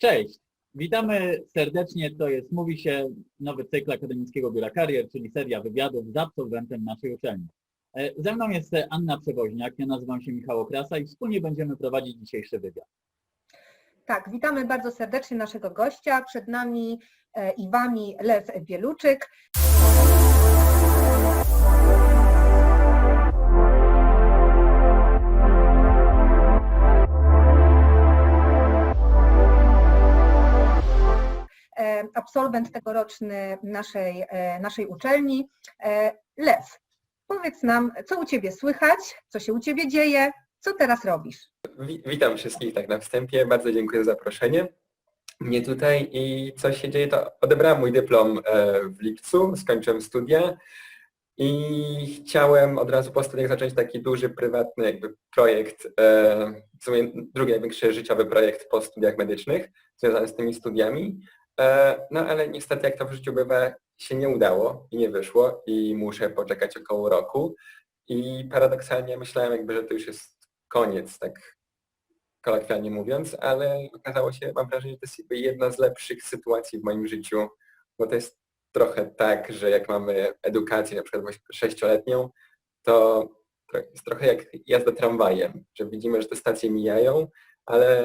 Cześć, witamy serdecznie. To jest, mówi się, nowy cykl Akademickiego Biura Karier, czyli seria wywiadów z absolwentem naszej uczelni. E, Ze mną jest Anna Przewoźniak, ja nazywam się Michał Okrasa i wspólnie będziemy prowadzić dzisiejszy wywiad. Tak, witamy bardzo serdecznie naszego gościa. Przed nami e, i Wami Lew Bieluczyk. Absolwent tegoroczny naszej, e, naszej uczelni. E, Lew, powiedz nam, co u Ciebie słychać, co się u Ciebie dzieje, co teraz robisz? Wi- Witam wszystkich tak na wstępie. Bardzo dziękuję za zaproszenie mnie tutaj i co się dzieje, to odebrałem mój dyplom e, w lipcu, skończyłem studia i chciałem od razu po studiach zacząć taki duży, prywatny jakby projekt, w sumie drugi największy życiowy projekt po studiach medycznych związany z tymi studiami. E, No ale niestety jak to w życiu bywa, się nie udało i nie wyszło i muszę poczekać około roku. I paradoksalnie myślałem jakby, że to już jest koniec, tak kolokwialnie mówiąc, ale okazało się, mam wrażenie, że to jest jakby jedna z lepszych sytuacji w moim życiu, bo to jest trochę tak, że jak mamy edukację na przykład sześcioletnią, to jest trochę jak jazda tramwajem, że widzimy, że te stacje mijają, ale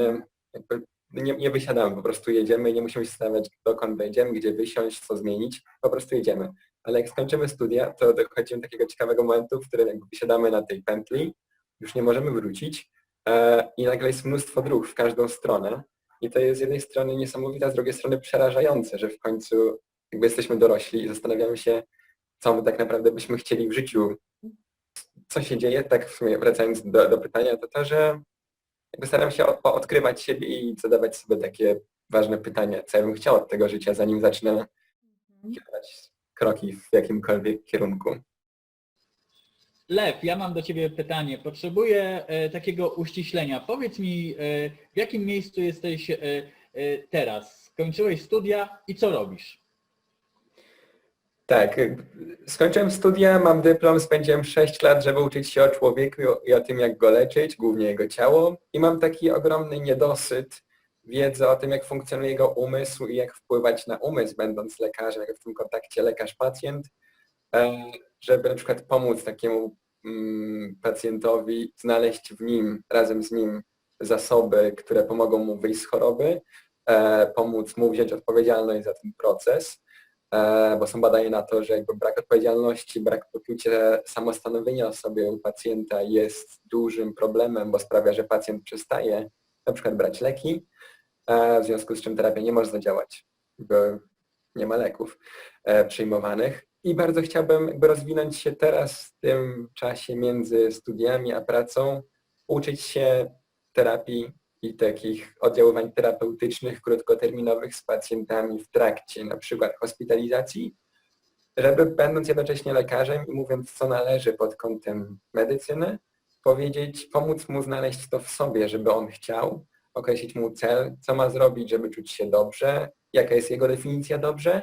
jakby nie, nie wysiadamy, po prostu jedziemy i nie musimy się zastanawiać, dokąd wejdziemy, gdzie wysiąść, co zmienić, po prostu jedziemy. Ale jak skończymy studia, to dochodzimy do takiego ciekawego momentu, w którym jakby wysiadamy na tej pętli, już nie możemy wrócić, E, i nagle jest mnóstwo dróg w każdą stronę. I to jest z jednej strony niesamowite, a z drugiej strony przerażające, że w końcu jakby jesteśmy dorośli i zastanawiamy się, co my tak naprawdę byśmy chcieli w życiu, co się dzieje, tak w sumie wracając do, do pytania, to to, że jakby staram się odkrywać siebie i zadawać sobie takie ważne pytania, co ja bym chciał od tego życia, zanim zacznę kierować kroki w jakimkolwiek kierunku. Lew, ja mam do Ciebie pytanie. Potrzebuję e, takiego uściślenia. Powiedz mi, e, w jakim miejscu jesteś e, e, teraz? Skończyłeś studia i co robisz? Tak, skończyłem studia, mam dyplom, spędziłem 6 lat, żeby uczyć się o człowieku i o tym, jak go leczyć, głównie jego ciało. I mam taki ogromny niedosyt wiedzy o tym, jak funkcjonuje jego umysł i jak wpływać na umysł, będąc lekarzem, jak w tym kontakcie lekarz-pacjent, e, żeby na przykład pomóc takiemu mm, pacjentowi znaleźć w nim, razem z nim zasoby, które pomogą mu wyjść z choroby, e, pomóc mu wziąć odpowiedzialność za ten proces bo są badania na to, że jakby brak odpowiedzialności, brak poczucia samostanowienia o sobie u pacjenta jest dużym problemem, bo sprawia, że pacjent przestaje na przykład brać leki, e, w związku z czym terapia nie może zadziałać, bo nie ma leków e, przyjmowanych. I bardzo chciałbym jakby rozwinąć się teraz w tym czasie między studiami a pracą, uczyć się terapii i takich oddziaływań terapeutycznych, krótkoterminowych z pacjentami w trakcie na przykład hospitalizacji, żeby będąc jednocześnie lekarzem i mówiąc co należy pod kątem medycyny, powiedzieć, pomóc mu znaleźć to w sobie, żeby on chciał, określić mu cel, co ma zrobić, żeby czuć się dobrze, jaka jest jego definicja dobrze.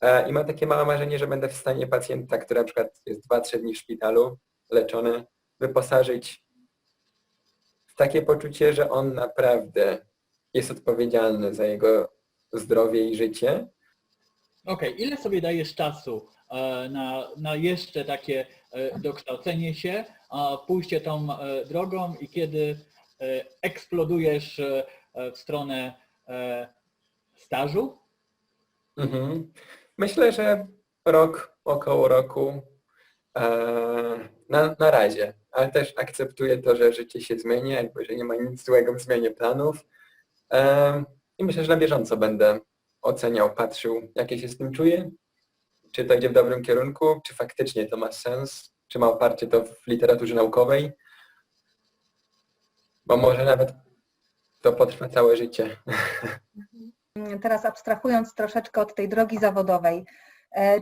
E, I mam takie małe marzenie, że będę w stanie pacjenta, który na przykład jest 2-3 dni w szpitalu, leczony, wyposażyć takie poczucie, że on naprawdę jest odpowiedzialny za jego zdrowie i życie. Okej, ile sobie dajesz czasu e, na, na jeszcze takie e, dokształcenie się, a pójście tą e, drogą i kiedy e, eksplodujesz e, e, w stronę e, stażu? Mhm. Myślę, że rok, około roku na, na razie, ale też akceptuję to, że życie się zmienia, jakby, że nie ma nic złego w zmianie planów. E, I myślę, że na bieżąco będę oceniał, patrzył, jak ja się z tym czuję, czy to idzie w dobrym kierunku, czy faktycznie to ma sens, czy ma oparcie to w literaturze naukowej, bo może nawet to potrwa całe życie. Teraz abstrahując troszeczkę od tej drogi zawodowej, e,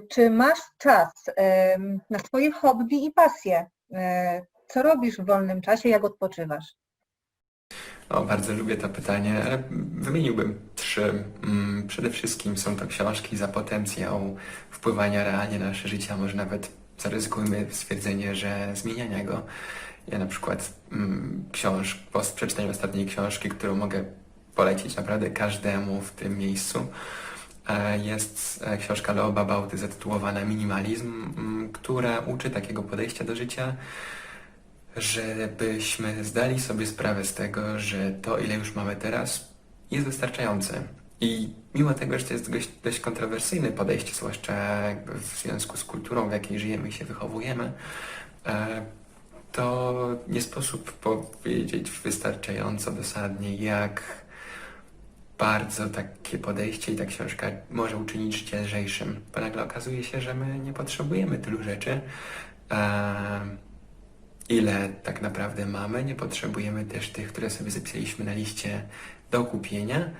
czy masz czas e, na swoje hobby i pasje? E, Co robisz w wolnym czasie, jak odpoczywasz? Bardzo lubię to pytanie, ale wymieniłbym trzy. Mm, Przede wszystkim są to książki za potencjał wpływania realnie na nasze życie, a może nawet zaryzykujmy stwierdzenie, że zmieniania go. Ja na przykład mm, książ, po przeczytaniu ostatniej książki, którą mogę polecić naprawdę każdemu w tym miejscu. E, Jest e, książka Leo zatytułowana Minimalizm, która uczy takiego podejścia do życia, żebyśmy zdali sobie sprawę z tego, że to, ile już mamy teraz, jest wystarczające. I mimo tego, że to jest dość, dość kontrowersyjne podejście, zwłaszcza w związku z kulturą, w jakiej żyjemy i się wychowujemy, e, to nie sposób powiedzieć wystarczająco dosadnie, jak bardzo takie podejście i ta książka może uczynić życie lżejszym. Bo nagle okazuje się, że my nie potrzebujemy tylu rzeczy. E, ile tak naprawdę mamy. Nie potrzebujemy też tych, które sobie zapisaliśmy na liście do kupienia.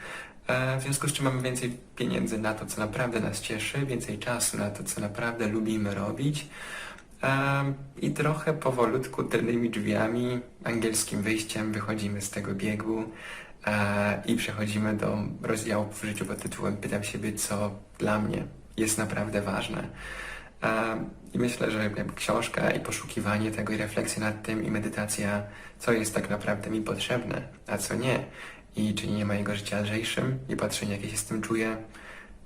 E, W związku z czym mamy więcej pieniędzy na to, co naprawdę nas cieszy, więcej czasu na to, co naprawdę lubimy robić. E, I trochę powolutku tylnymi drzwiami, angielskim wyjściem wychodzimy z tego biegu i przechodzimy do rozdziału w życiu pod tytułem Pytam siebie, co dla mnie jest naprawdę ważne. E, I myślę, że książka i poszukiwanie tego i refleksja nad tym i medytacja, co jest tak naprawdę mi potrzebne, a co nie i czynienie mojego życia lżejszym i patrzenie, jak ja się z tym czuję,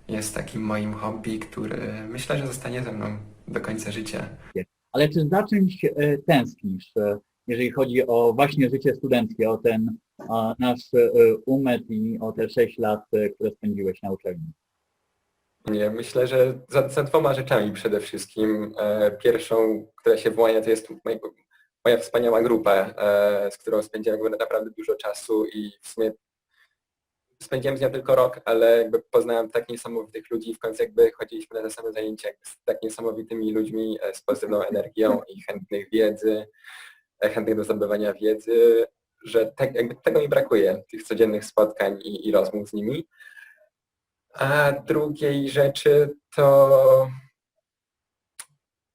jest takim moim hobby, który myślę, że zostanie ze mną do końca życia. Ale czy za czymś e, tęsknisz, e, jeżeli chodzi o właśnie życie studenckie, o ten a, nasz e, umet i o te 6 lat, e, które spędziłeś na uczelni? Nie, myślę, że za, za dwoma rzeczami przede wszystkim. E, pierwszą, która się wyłania, to jest moja, wspaniała grupa, z którą spędziłem naprawdę dużo czasu i w sumie spędziłem z nią tylko rok, ale jakby poznałem tak niesamowitych ludzi, w końcu jakby chodziliśmy na te same zajęcia z tak niesamowitymi ludźmi, z pozytywną energią i chętnych wiedzy, chętnych do zdobywania wiedzy, że jakby tego mi brakuje, tych codziennych spotkań i, i rozmów z nimi. A drugiej rzeczy to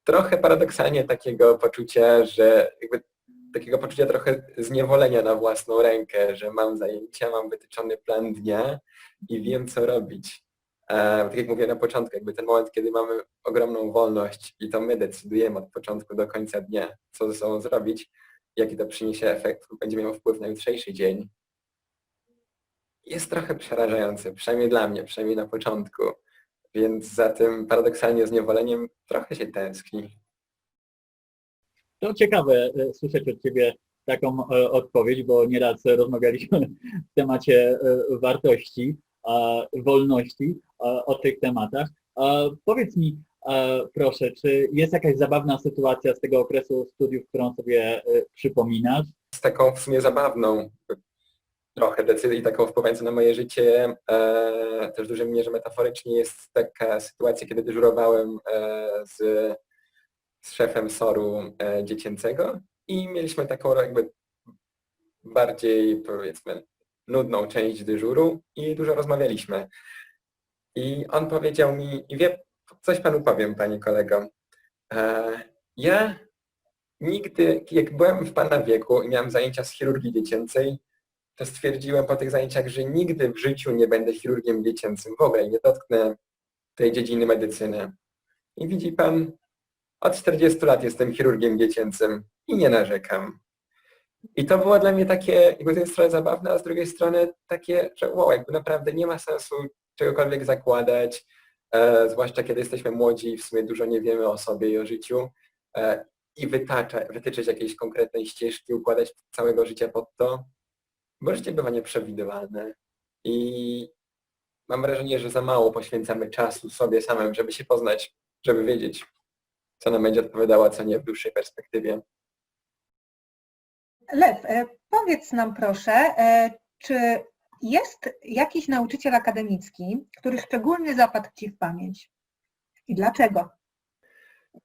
trochę paradoksalnie takiego poczucia, że jakby takiego poczucia trochę zniewolenia na własną rękę, że mam zajęcia, mam wytyczony plan dnia i wiem co robić. E, tak jak mówię na początku, jakby ten moment, kiedy mamy ogromną wolność i to my decydujemy od początku do końca dnia, co ze sobą zrobić, jaki to przyniesie efekt, będzie miał wpływ na jutrzejszy dzień, jest trochę przerażający, przynajmniej dla mnie, przynajmniej na początku. Więc za tym paradoksalnie zniewoleniem trochę się tęskni. To ciekawe e, słyszeć od Ciebie taką e, odpowiedź, bo nieraz rozmawialiśmy w temacie e, wartości, wolności, o tych tematach. Powiedz mi proszę, czy jest jakaś zabawna sytuacja z tego okresu studiów, którą sobie e, przypominasz? z taką w sumie zabawną trochę decyzją i taką wpływającą na moje życie, e, też w dużej mierze metaforycznie jest taka sytuacja, kiedy dyżurowałem e, z, z szefem SOR-u e, dziecięcego i mieliśmy taką jakby bardziej powiedzmy nudną część dyżuru i dużo rozmawialiśmy. I on powiedział mi, i wie, coś panu powiem, panie kolego. E, ja nigdy, jak byłem w pana wieku i miałem zajęcia z chirurgii dziecięcej, to stwierdziłem po tych zajęciach, że nigdy w życiu nie będę chirurgiem dziecięcym. W ogóle nie dotknę tej dziedziny medycyny. I widzi pan, od 40 lat jestem chirurgiem dziecięcym i nie narzekam. I to było dla mnie takie, jakby z jednej strony zabawne, a z drugiej strony takie, że wow, jakby naprawdę nie ma sensu czegokolwiek zakładać, zwłaszcza kiedy jesteśmy młodzi i w sumie dużo nie wiemy o sobie i o życiu. E, i wytacza, wytyczyć jakiejś konkretnej ścieżki, układać całego życia pod to, bo życie bywa nieprzewidywalne i mam wrażenie, że za mało poświęcamy czasu sobie samym, żeby się poznać, żeby wiedzieć, co nam będzie odpowiadało, a co nie w dłuższej perspektywie. Lew, e, powiedz nam proszę, e, czy jest jakiś nauczyciel akademicki, który szczególnie zapadł Ci w pamięć? I dlaczego?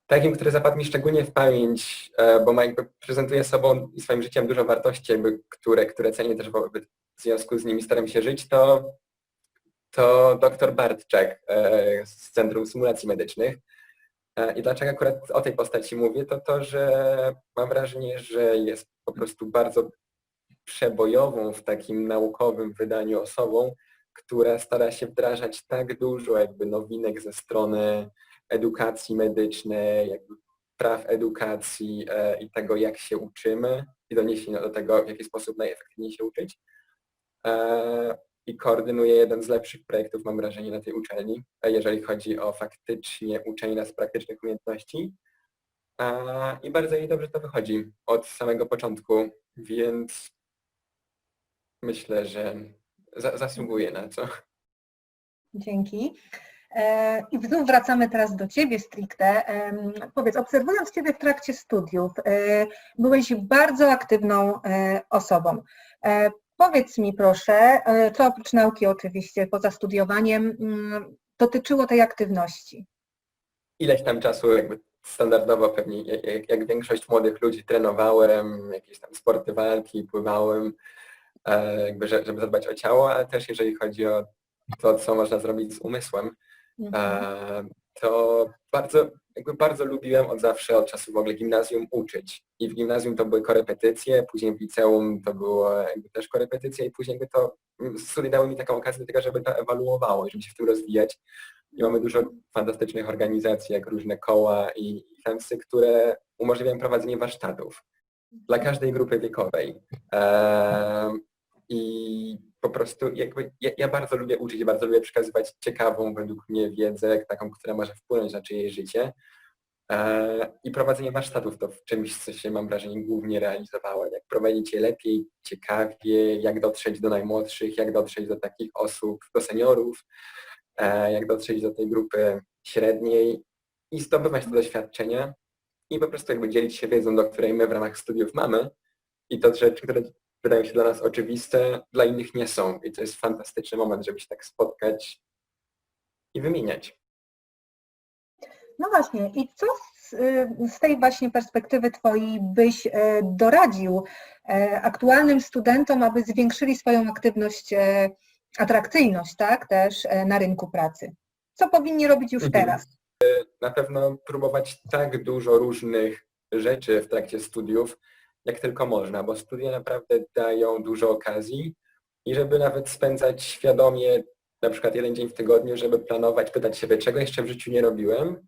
Takim, który zapadł mi szczególnie w pamięć, e, bo ma jakby prezentuje sobą i swoim życiem dużo wartości, jakby, które, które cenię też w związku z nimi staram się żyć, to, to dr Bartczak e, z Centrum Symulacji Medycznych. E, I dlaczego akurat o tej postaci mówię, to to, że mam wrażenie, że jest po prostu bardzo przebojową w takim naukowym wydaniu osobą, która stara się wdrażać tak dużo jakby nowinek ze strony edukacji medycznej, jakby praw edukacji e, i tego, jak się uczymy i doniesienia do tego, w jaki sposób najefektywniej się uczyć. E, i koordynuję jeden z lepszych projektów, mam wrażenie, na tej uczelni, e, jeżeli chodzi o faktycznie uczenie nas praktycznych umiejętności. I bardzo jej dobrze to wychodzi od samego początku, więc myślę, że za, zasługuje na co. Dzięki. E, I znów wracamy teraz do Ciebie stricte. Powiedz, obserwując Ciebie w trakcie studiów, e, byłeś bardzo aktywną e, osobą. Powiedz mi proszę, co oprócz nauki oczywiście, poza studiowaniem, mm, dotyczyło tej aktywności? Ileś tam czasu jakby standardowo pewnie jak, jak, większość młodych ludzi trenowałem, jakieś tam sporty walki, pływałem, jakby że- żeby zadbać o ciało, ale też jeżeli chodzi o to, co można zrobić z umysłem, Mhm. E, to bardzo, jakby bardzo lubiłem od zawsze, od czasu w ogóle gimnazjum uczyć. I w gimnazjum to były korepetycje, później w liceum to było jakby też korepetycje i później jakby to mm, studia dały mi taką okazję do tego, żeby to ewaluowało i żeby się w tym rozwijać. I mamy dużo fantastycznych organizacji, jak różne koła i FEMSy, które umożliwiają prowadzenie warsztatów dla każdej grupy wiekowej. E, I po prostu jakby ja, ja bardzo lubię uczyć, bardzo lubię przekazywać ciekawą według mnie wiedzę, taką, która może wpłynąć na czyjeś życie. E, I prowadzenie warsztatów to w czymś, co się mam wrażenie głównie realizowałem. Jak prowadzić je lepiej, ciekawie, jak dotrzeć do najmłodszych, jak dotrzeć do takich osób, do seniorów, e, jak dotrzeć do tej grupy średniej i zdobywać to doświadczenie i po prostu jakby dzielić się wiedzą, do której my w ramach studiów mamy i to rzeczy, które wydają się dla nas oczywiste, dla innych nie są. I to jest fantastyczny moment, żeby się tak spotkać i wymieniać. No właśnie, i co z, y, z tej właśnie perspektywy Twojej byś e, doradził e, aktualnym studentom, aby zwiększyli swoją aktywność, atrakcyjność, tak, też na rynku pracy? Co powinni robić już Mhm. teraz? Na pewno próbować tak dużo różnych rzeczy w trakcie studiów, jak tylko można, bo studia naprawdę dają dużo okazji i żeby nawet spędzać świadomie na przykład jeden dzień w tygodniu, żeby planować, pytać siebie, czego jeszcze w życiu nie robiłem,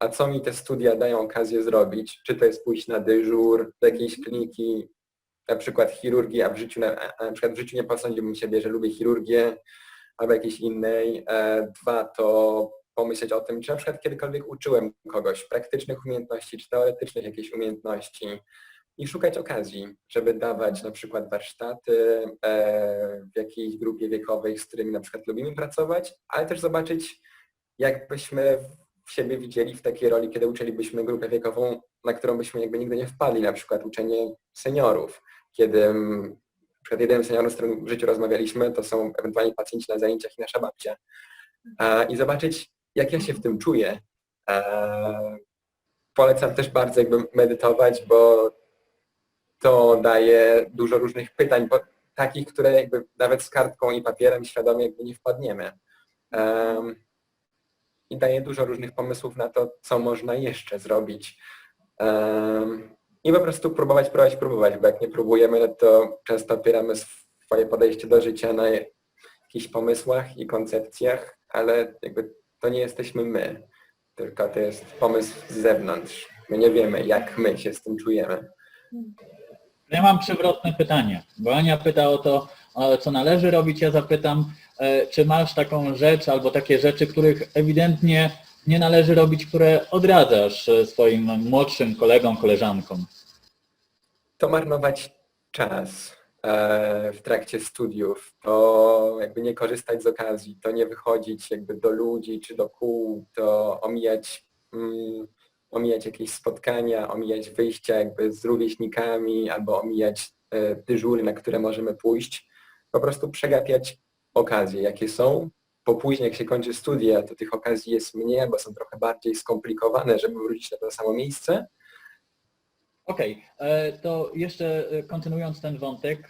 a co mi te studia dają okazję zrobić, czy to jest pójść na dyżur do jakiejś kliniki, na przykład chirurgii, a w życiu, na, na przykład w życiu nie posądziłbym siebie, że lubię chirurgię albo jakiejś innej. E, Dwa to pomyśleć o tym, czy na przykład kiedykolwiek uczyłem kogoś praktycznych umiejętności, czy teoretycznych jakichś umiejętności i szukać okazji, żeby dawać na przykład warsztaty e, w jakiejś grupie wiekowej, z którymi na przykład lubimy pracować, ale też zobaczyć, jakbyśmy w siebie widzieli w takiej roli, kiedy uczylibyśmy grupę wiekową, na którą byśmy jakby nigdy nie wpadli, na przykład uczenie seniorów, kiedy mm, na przykład jedynym seniorem, z którym w życiu rozmawialiśmy, to są ewentualnie pacjenci na zajęciach i nasza babcia. E, I zobaczyć, jak ja się w tym czuję. E, Polecam też bardzo jakby medytować, bo to daje dużo różnych pytań, bo, takich, które jakby nawet z kartką i papierem świadomie jakby nie wpadniemy. Em, I daje dużo różnych pomysłów na to, co można jeszcze zrobić. Em, I po prostu próbować, próbować, próbować, bo jak nie próbujemy, no to często opieramy swoje podejście do życia na jakichś pomysłach i koncepcjach, ale jakby to nie jesteśmy my, tylko to jest pomysł z zewnątrz. My nie wiemy, jak my się z tym czujemy. Ja mam przewrotne pytanie, bo Ania pyta o to, co należy robić. Ja zapytam, e, czy masz taką rzecz albo takie rzeczy, których ewidentnie nie należy robić, które odradzasz e, swoim młodszym kolegom, koleżankom? To marnować czas e, w trakcie studiów, to jakby nie korzystać z okazji, to nie wychodzić jakby do ludzi czy do kół, to omijać, mm, omijać jakieś spotkania, omijać wyjścia jakby z rówieśnikami albo omijać e, dyżury, na które możemy pójść. Po prostu przegapiać okazje, jakie są, bo później jak się kończy studia, to tych okazji jest mniej, bo są trochę bardziej skomplikowane, żeby wrócić na to samo miejsce. Okej, e, to jeszcze e, kontynuując ten wątek,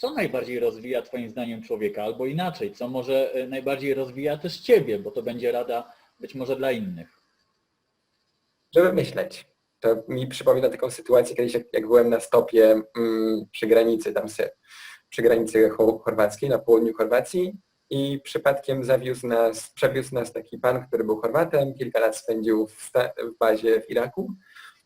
co najbardziej rozwija Twoim zdaniem człowieka, albo inaczej, co może najbardziej rozwija też Ciebie, bo to będzie rada być może dla innych. Żeby myśleć. To mi przypomina taką sytuację kiedyś, jak, jak byłem na stopie mm, przy granicy, tam se, przy granicy cho- chorwackiej, na południu Chorwacji i przypadkiem zawiózł nas, przewiózł nas taki pan, który był Chorwatem, kilka lat spędził w, w bazie w Iraku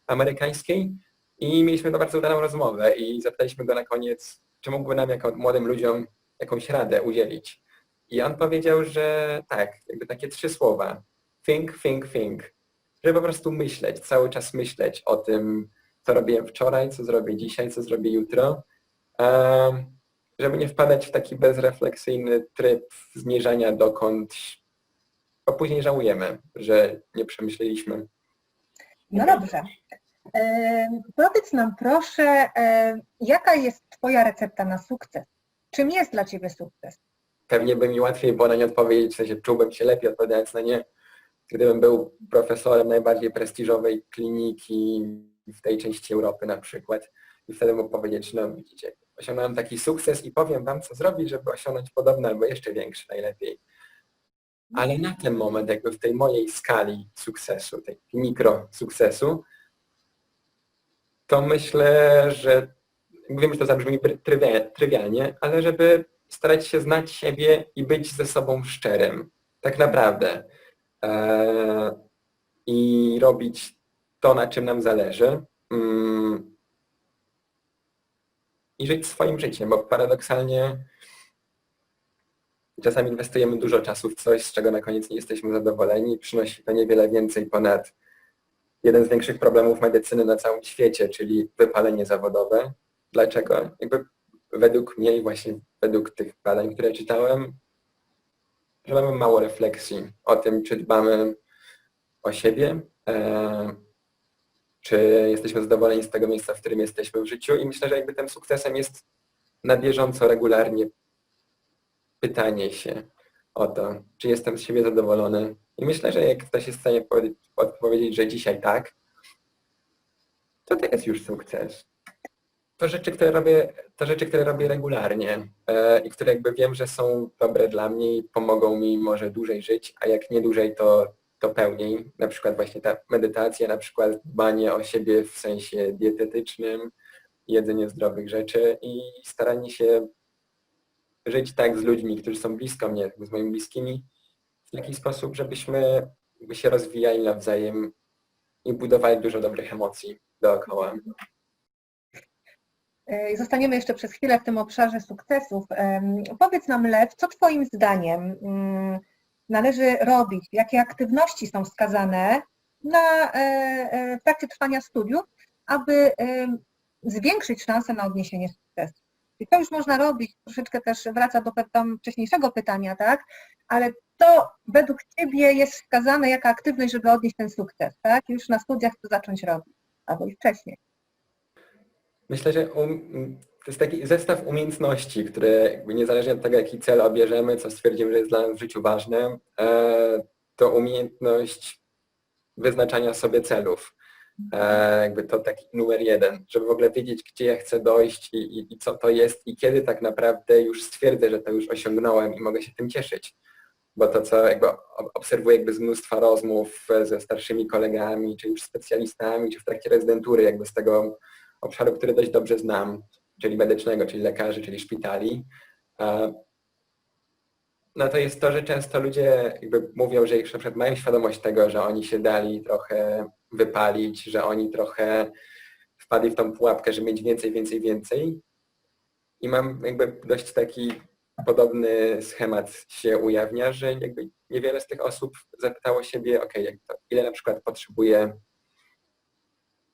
amerykańskiej i mieliśmy bardzo udaną rozmowę i zapytaliśmy go na koniec, czy mógłby nam jako młodym ludziom jakąś radę udzielić. I on powiedział, że tak, jakby takie trzy słowa. Think, think, think. Żeby po prostu myśleć, cały czas myśleć o tym, co robiłem wczoraj, co zrobię dzisiaj, co zrobię jutro. Żeby nie wpadać w taki bezrefleksyjny tryb zmierzania dokądś, bo później żałujemy, że nie przemyśleliśmy. No dobrze. Powiedz nam proszę, jaka jest Twoja recepta na sukces? Czym jest dla Ciebie sukces? Pewnie by mi łatwiej było na nie odpowiedzieć, w sensie czułbym się lepiej odpowiadając na nie, gdybym był profesorem najbardziej prestiżowej kliniki w tej części Europy na przykład. I wtedy mógł powiedzieć, no widzicie, osiągnąłem taki sukces i powiem wam, co zrobić, żeby osiągnąć podobny albo jeszcze większy najlepiej. Ale na ten moment, jakby w tej mojej skali sukcesu, tej mikro sukcesu, to myślę, że wiem, że to zabrzmi trywi- trywialnie, ale żeby starać się znać siebie i być ze sobą szczerym. Tak naprawdę. Eee, I robić to, na czym nam zależy. Mm, I żyć swoim życiem, bo paradoksalnie czasami inwestujemy dużo czasu w coś, z czego na koniec nie jesteśmy zadowoleni. Przynosi to niewiele więcej ponad jeden z większych problemów medycyny na całym świecie, czyli wypalenie zawodowe. Dlaczego? Jakby według mnie i właśnie według tych badań, które czytałem, że mamy mało refleksji o tym, czy dbamy o siebie, e, czy jesteśmy zadowoleni z tego miejsca, w którym jesteśmy w życiu i myślę, że jakby tym sukcesem jest na bieżąco, regularnie pytanie się o to, czy jestem z siebie zadowolony. I myślę, że jak ktoś jest w stanie powie- odpowiedzieć, że dzisiaj tak, to to jest już sukces. To rzeczy, które robię, to rzeczy, które robię regularnie e, i które jakby wiem, że są dobre dla mnie i pomogą mi może dłużej żyć, a jak nie dłużej, to, to pełniej. Na przykład właśnie ta medytacja, na przykład dbanie o siebie w sensie dietetycznym, jedzenie zdrowych rzeczy i staranie się żyć tak z ludźmi, którzy są blisko mnie, z moimi bliskimi, w taki sposób, żebyśmy się rozwijali nawzajem i budowali dużo dobrych emocji dookoła. E, Zostaniemy jeszcze przez chwilę w tym obszarze sukcesów. Powiedz nam, Lew, co Twoim zdaniem mm, należy robić? Jakie aktywności są wskazane na, e, e, w trakcie trwania studiów, aby zwiększyć szanse na odniesienie sukcesu? I to już można robić, troszeczkę też wraca do tam wcześniejszego pytania, tak? Ale to według Ciebie jest wskazane jaka aktywność, żeby odnieść ten sukces, tak? Już na studiach to zacząć robić, albo i wcześniej. Myślę, że um, to jest taki zestaw umiejętności, które niezależnie od tego, jaki cel obierzemy, co stwierdzimy, że jest dla nas w życiu ważne, e, to umiejętność wyznaczania sobie celów. E, jakby to taki numer jeden, żeby w ogóle wiedzieć, gdzie ja chcę dojść i, i, i co to jest i kiedy tak naprawdę już stwierdzę, że to już osiągnąłem i mogę się tym cieszyć. Bo to, co jakby ob- obserwuję jakby z mnóstwa rozmów e, ze starszymi kolegami, czy już specjalistami, czy w trakcie rezydentury, jakby z tego obszaru, który dość dobrze znam, czyli medycznego, czyli lekarzy, czyli szpitali, e, no to jest to, że często ludzie jakby mówią, że już na przykład mają świadomość tego, że oni się dali trochę wypalić, że oni trochę wpadli w tą pułapkę, żeby mieć więcej, więcej, więcej. I mam jakby dość taki podobny schemat się ujawnia, że jakby niewiele z tych osób zapytało siebie, ok, ile na przykład potrzebuje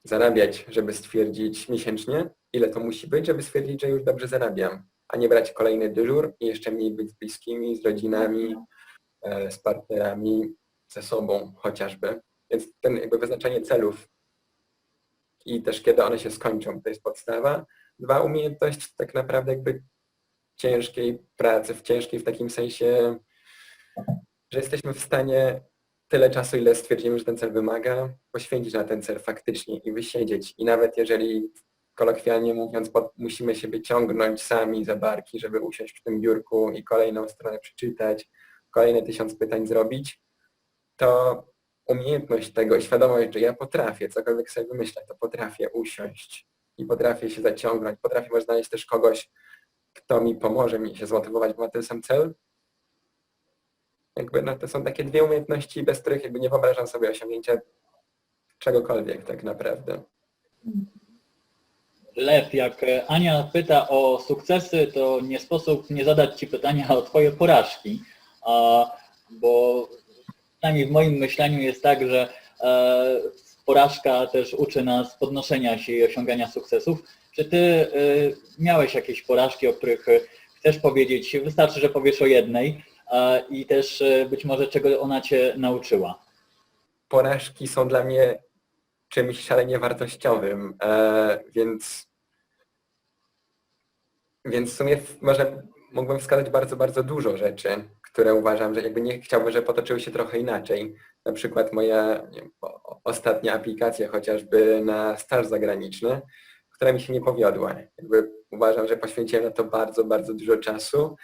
zarabiać, żeby stwierdzić miesięcznie, ile to musi być, żeby stwierdzić, że już dobrze zarabiam, a nie brać kolejny dyżur i jeszcze mniej być z bliskimi, z rodzinami, e, z partnerami, ze sobą chociażby. Więc ten jakby wyznaczanie celów i też kiedy one się skończą, to jest podstawa. Dwa, umiejętność tak naprawdę jakby ciężkiej pracy, w ciężkiej w takim sensie, że jesteśmy w stanie tyle czasu, ile stwierdzimy, że ten cel wymaga, poświęcić na ten cel faktycznie i wysiedzieć. I nawet jeżeli kolokwialnie mówiąc, musimy siebie ciągnąć sami za barki, żeby usiąść przy tym biurku i kolejną stronę przeczytać, kolejne tysiąc pytań zrobić, to umiejętność tego i świadomość, że ja potrafię, cokolwiek sobie wymyślę, to potrafię usiąść i potrafię się zaciągnąć, potrafię może znaleźć też kogoś, kto mi pomoże mi się zmotywować, bo ma ten sam cel. Jakby no, to są takie dwie umiejętności, bez których jakby nie wyobrażam sobie osiągnięcia czegokolwiek tak naprawdę. Lew, jak Ania pyta o sukcesy, to nie sposób nie zadać Ci pytania o Twoje porażki, bo przynajmniej w moim myśleniu jest tak, że e, porażka też uczy nas podnoszenia się i osiągania sukcesów. Czy Ty e, miałeś jakieś porażki, o których e, chcesz powiedzieć? Wystarczy, że powiesz o jednej e, i też e, być może czego ona Cię nauczyła. Porażki są dla mnie czymś szalenie wartościowym, e, więc więc w sumie może mógłbym wskazać bardzo, bardzo dużo rzeczy, które uważam, że jakby nie chciałbym, że potoczyły się trochę inaczej. Na przykład moja ostatnia aplikacja chociażby na staż zagraniczny, która mi się nie powiodła. Jakby uważam, że poświęciłem na to bardzo, bardzo dużo czasu,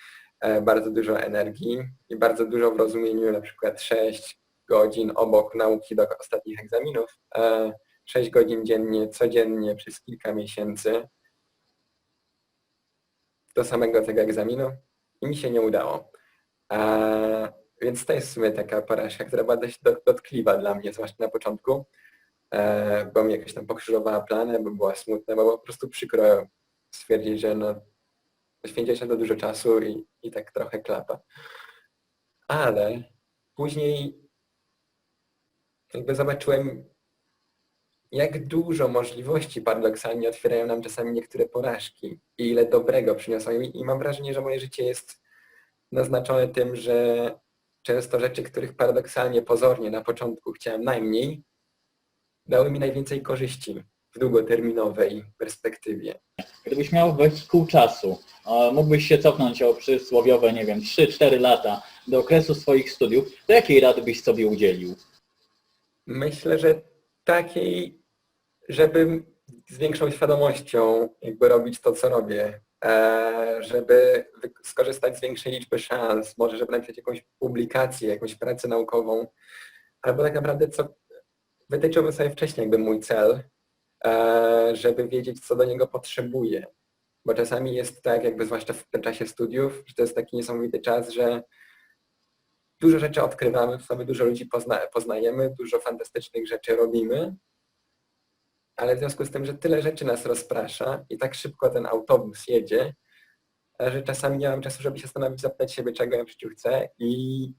bardzo dużo energii i bardzo dużo w rozumieniu na przykład 6 godzin obok nauki do ostatnich egzaminów, e, 6 godzin dziennie, codziennie przez kilka miesięcy do samego tego egzaminu i mi się nie udało. E, więc to jest w sumie taka porażka, która była dość dot- dotkliwa dla mnie, zwłaszcza na początku, e, bo mi jakoś tam pokrzyżowała plany, bo była smutna, bo było po prostu przykro stwierdzić, że no, poświęciłeś na to dużo czasu i, i tak trochę klapa. Ale później jakby zobaczyłem, jak dużo możliwości paradoksalnie otwierają nam czasami niektóre porażki i ile dobrego przyniosą. I, i mam wrażenie, że moje życie jest naznaczone tym, że często rzeczy, których paradoksalnie, pozornie na początku chciałem najmniej, dały mi najwięcej korzyści w długoterminowej perspektywie. Gdybyś miał wehikuł czasu, mógłbyś się cofnąć o przysłowiowe, nie wiem, 3-4 lata do okresu swoich studiów, to jakiej rady byś sobie udzielił? Myślę, że takiej, żeby z większą świadomością jakby robić to, co robię, e, żeby skorzystać z większej liczby szans, może żeby napisać jakąś publikację, jakąś pracę naukową, albo tak naprawdę co wytyczyłbym sobie wcześniej jakby mój cel, żeby wiedzieć, co do niego potrzebuję. Bo czasami jest tak, jakby zwłaszcza w tym czasie studiów, że to jest taki niesamowity czas, że dużo rzeczy odkrywamy, w sobie dużo ludzi pozna, poznajemy, dużo fantastycznych rzeczy robimy, ale w związku z tym, że tyle rzeczy nas rozprasza i tak szybko ten autobus jedzie, e, że czasami nie mam czasu, żeby się zastanowić, zapytać siebie, czego ja w życiu chcę i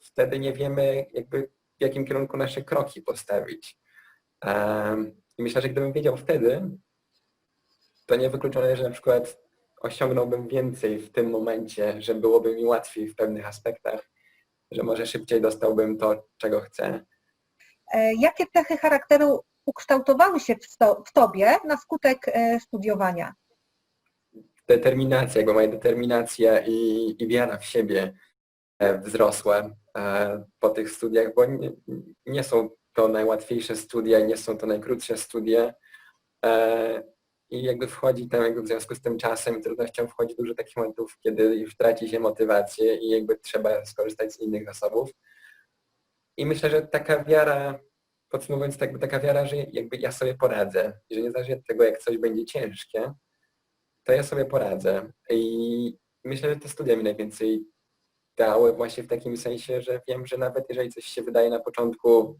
wtedy nie wiemy jakby w jakim kierunku nasze kroki postawić. Em, I myślę, że gdybym wiedział wtedy, to niewykluczone, że na przykład osiągnąłbym więcej w tym momencie, że byłoby mi łatwiej w pewnych aspektach, że może szybciej dostałbym to, czego chcę. E, Jakie cechy charakteru ukształtowały się w, Tobie na skutek e, studiowania? Determinacja, jakby moja determinacja i, i wiara w siebie e, wzrosła po tych studiach, bo nie, nie są to najłatwiejsze studia, nie są to najkrótsze studia e, i jakby wchodzi tam jakby w związku z tym czasem i trudnością wchodzi dużo takich momentów, kiedy już traci się motywację i jakby trzeba skorzystać z innych zasobów. I myślę, że taka wiara, podsumowując, tak, taka wiara, że jakby ja sobie poradzę i że niezależnie od tego, jak coś będzie ciężkie, to ja sobie poradzę. I myślę, że te studia mi najwięcej dały właśnie w takim sensie, że wiem, że nawet jeżeli coś się wydaje na początku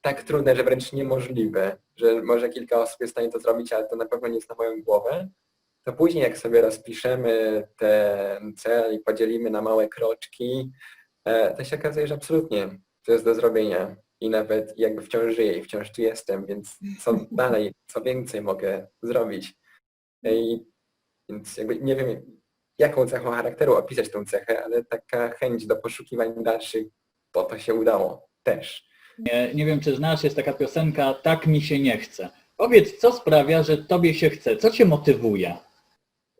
tak trudne, że wręcz niemożliwe, że może kilka osób jest w stanie to zrobić, ale to na pewno nie jest na moją głowę, to później jak sobie rozpiszemy ten cel i podzielimy na małe kroczki, e, to się okazuje, że absolutnie to jest do zrobienia. I nawet jakby wciąż żyję i wciąż tu jestem, więc co dalej, co więcej mogę zrobić. I więc jakby nie wiem, jaką cechą charakteru opisać tą cechę, ale taka chęć do poszukiwań dalszych, po to się udało też. Nie, nie wiem, czy znasz, jest taka piosenka Tak mi się nie chce. Powiedz, co sprawia, że tobie się chce? Co cię motywuje?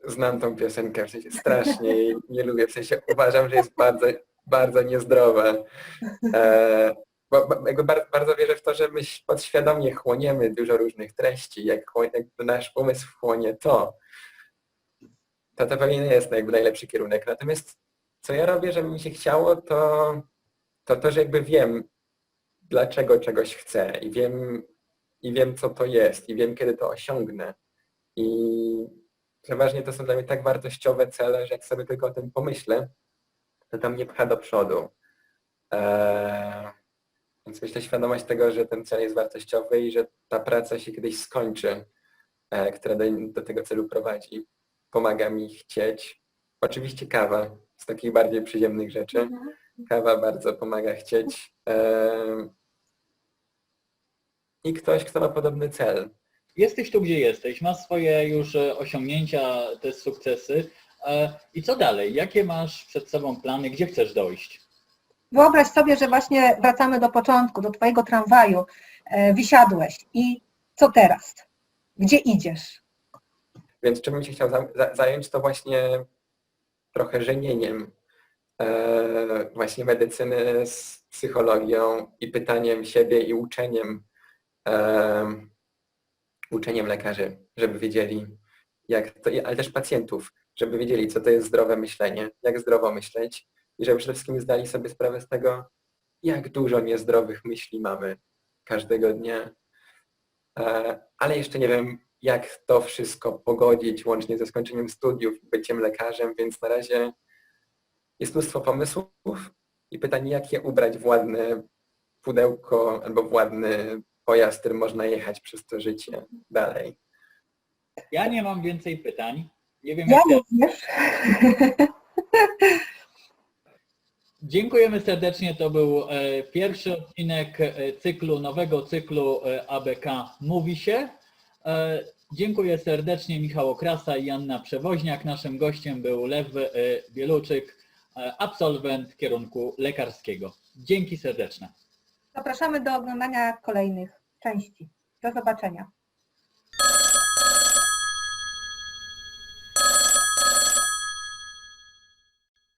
Znam tą piosenkę, w sensie strasznie jej nie lubię, w sensie uważam, że jest bardzo, bardzo niezdrowa. E, bo, bo jakby bardzo, bardzo wierzę w to, że my podświadomie chłoniemy dużo różnych treści, jak, jak nasz umysł chłonie to, to to pewnie nie jest jakby najlepszy kierunek. Natomiast co ja robię, żeby mi się chciało, to to, to że jakby wiem, dlaczego czegoś chcę i wiem, i wiem, co to jest i wiem, kiedy to osiągnę. I przeważnie to są dla mnie tak wartościowe cele, że jak sobie tylko o tym pomyślę, to to mnie pcha do przodu. Eee, więc myślę świadomość tego, że ten cel jest wartościowy i że ta praca się kiedyś skończy. e, która do, do tego celu prowadzi. Pomaga mi chcieć. Oczywiście kawa z takich bardziej przyziemnych rzeczy. Kawa bardzo pomaga chcieć. Em, I ktoś, kto ma podobny cel. Jesteś tu, gdzie jesteś, masz swoje już e, osiągnięcia, te sukcesy. E, I co dalej? Jakie masz przed sobą plany? Gdzie chcesz dojść? Wyobraź sobie, że właśnie wracamy do początku, do Twojego tramwaju, e, wysiadłeś i co teraz? Gdzie idziesz? Więc czym bym się chciał za, za, zająć, to właśnie trochę żenieniem właśnie medycyny z psychologią i pytaniem siebie i uczeniem e, uczeniem lekarzy, żeby wiedzieli, jak to, ale też pacjentów, żeby wiedzieli, co to jest zdrowe myślenie, jak zdrowo myśleć i żeby przede wszystkim zdali sobie sprawę z tego, jak dużo niezdrowych myśli mamy każdego dnia. E, Ale jeszcze nie wiem, jak to wszystko pogodzić łącznie ze skończeniem studiów, byciem lekarzem, więc na razie jest mnóstwo pomysłów i pytanie, jak je ubrać w ładne pudełko albo w ładny pojazd, którym można jechać przez to życie dalej. Ja nie mam więcej pytań. Nie wiem, Ja jak również. Dziękujemy serdecznie. To był e, pierwszy odcinek e, cyklu, nowego cyklu e, ABK Mówi się. E, Dziękuję serdecznie Michał Okrasa i Anna Przewoźniak. Naszym gościem był Lew e, Bieluczyk, e, absolwent kierunku lekarskiego. Dzięki serdeczne. Zapraszamy do oglądania kolejnych części. Do zobaczenia.